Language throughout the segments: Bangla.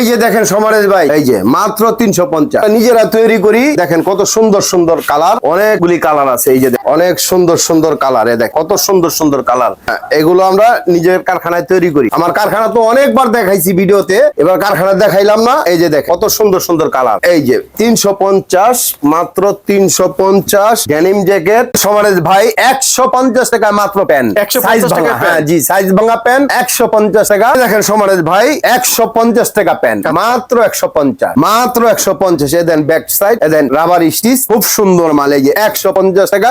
এই যে দেখেন সমারেশ ভাই, এই যে মাত্র তিনশো পঞ্চাশ। নিজেরা তৈরি করি, দেখেন কত সুন্দর সুন্দর কালার, অনেকগুলি কালার আছে এই যে অনেক সুন্দর সুন্দর কালার এ দেখ কত সুন্দর সুন্দর কালার। এগুলো আমরা নিজের কারখানায় তৈরি করি। আমার কারখানা তো অনেকবার দেখাইছি ভিডিওতে এবার কারখানা দেখাইলাম না। এই যে দেখ কত সুন্দর সুন্দর কালার। এই যে তিনশো পঞ্চাশ মাত্র তিনশো পঞ্চাশ ডেনিম জ্যাকেট। সমারেশ ভাই একশো পঞ্চাশ টাকা মাত্র প্যান্ট। 150 সাইজ টাকা ভাঙা হ্যাঁ জি সাইজ ভাঙা প্যান্ট একশো পঞ্চাশ টাকা। দেখেন সমারেশ ভাই একশো পঞ্চাশ টাকা প্যান্ট। মাত্র একশো পঞ্চাশ। মাত্র একশো পঞ্চাশ। এ দেন ব্যাক সাইড এ দেন রাবার স্টিচ খুব সুন্দর মাল এই যে একশো পঞ্চাশ টাকা।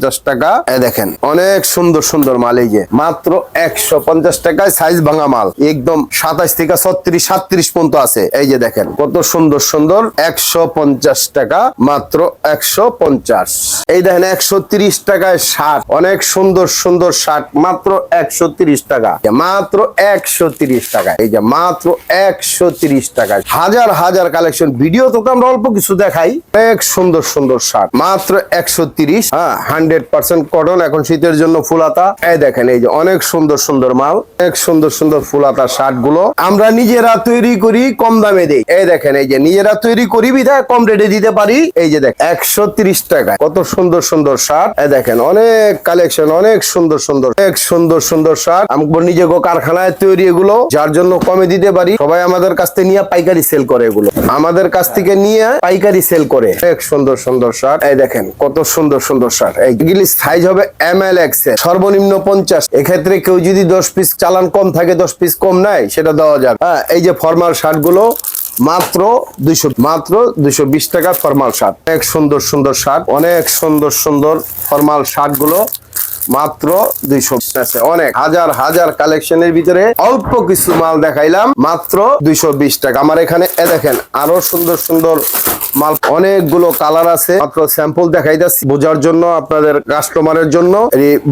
টাকা। এই দেখেন, অনেক সুন্দর সুন্দর মাল এই যে। মাত্র একশো পঞ্চাশ টাকায় সাইজ ভাঙা মাল। একদম সাতাশ থেকে ছত্রিশ সাত্রিশ পর্যন্ত আছে। এই যে দেখেন, কত সুন্দর সুন্দর একশো পঞ্চাশ টাকা, মাত্র একশো পঞ্চাশ। এই দেখেন, একশো তিরিশ টাকায় শার্ট অনেক সুন্দর সুন্দর শার্ট মাত্র একশো তিরিশ টাকা। মাত্র একশো তিরিশ টাকা এই যে মাত্র একশো তিরিশ টাকা হাজার হাজার কালেকশন। ভিডিও তো আমরা অল্প কিছু দেখাই। অনেক সুন্দর সুন্দর শার্ট মাত্র একশো তিরিশ। হ্যাঁ হান্ড্রেড পার্সেন্ট কটন। এখন শীতের জন্য ফুলাতা। এই দেখেন, এই যে অনেক সুন্দর সুন্দর মাল, অনেক সুন্দর সুন্দর ফুলাতা শার্টগুলো আমরা নিজেরা তৈরি করি, কম দামে দিই। এই দেখেন, এই যে নিজেরা তৈরি করি বিধায় কম রেটে দিতে পারি। এই যে দেখ একশো তিরিশ টাকা কত সুন্দর সুন্দর শার্ট। এই দেখেন, অনেক কালেকশন, অনেক সুন্দর সুন্দর, অনেক সুন্দর সুন্দর শার্ট। আমরা নিজে গো কারখানায় তৈরি এগুলো, যার জন্য কমে দিতে পারি। সবাই আমাদের কাছ থেকে নিয়ে পাইকারি সেল করে এগুলো। আমাদের কাছ থেকে নিয়ে পাইকারি সেল করে। অনেক সুন্দর সুন্দর শার্ট। এই দেখেন, কত সুন্দর সুন্দর শার্ট। এইগুলি সর্বনিম্ন পঞ্চাশ। এক্ষেত্রে কেউ যদি দশ পিস চালান কম থাকে, দশ পিস কম নেয়, সেটা দেওয়া যাবে হ্যাঁ এই যে ফর্মাল শার্টগুলো মাত্র দুইশো মাত্র দুইশো বিশ টাকা ফর্মাল শার্ট। অনেক সুন্দর সুন্দর শার্ট, অনেক সুন্দর সুন্দর ফর্মাল শার্টগুলো মাত্র দুইশো আছে। অনেক। হাজার হাজার কালেকশনের ভিতরে অল্প কিছু মাল দেখাইলাম, মাত্র দুইশো বিশ টাকা। আমার এখানে, এ দেখেন, আরও সুন্দর সুন্দর মাল। অনেকগুলো কালার আছে। মাত্র স্যাম্পল দেখাই যাচ্ছি বোঝার জন্য আপনাদের কাস্টমারের জন্য।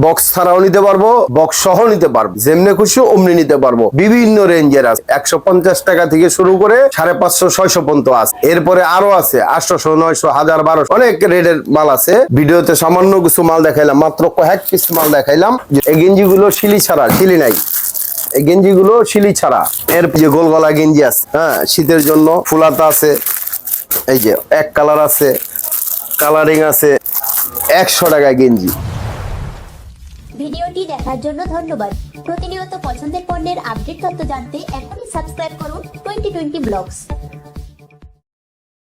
বক্স ছাড়াও নিতে পারব বক্স সহ নিতে পারব। যেমনি খুশি অমনি নিতে পারব। বিভিন্ন রেঞ্জের আছে। একশো পঞ্চাশ টাকা থেকে শুরু করে সাড়ে পাঁচশো, ছয়শো পর্যন্ত আছে। এরপরে আরও আছে আটশোশো নয়শো, হাজার, বারোশো। অনেক রেটের মাল আছে। ভিডিওতে সামান্য কিছু মাল দেখাইলাম। মাত্র কয়েক পিস মাল দেখাইলাম এই গেঞ্জি গুলো শিলি ছাড়া, শিলি নাই। এই গেঞ্জি গুলো শিলি ছাড়া। এর যে গোল গলা গেঞ্জি আছে হ্যাঁ শীতের জন্য ফুলাতা আছে, এই যে এক কালার আছে, কালারিং আছে, একশো টাকা গেঞ্জি। ভিডিওটি দেখার জন্য ধন্যবাদ। প্রতিনিয়ত পছন্দের পণ্যের আপডেট তথ্য জানতে এখনই সাবস্ক্রাইব করুন টোয়েন্টি টোয়েন্টি ব্লগস।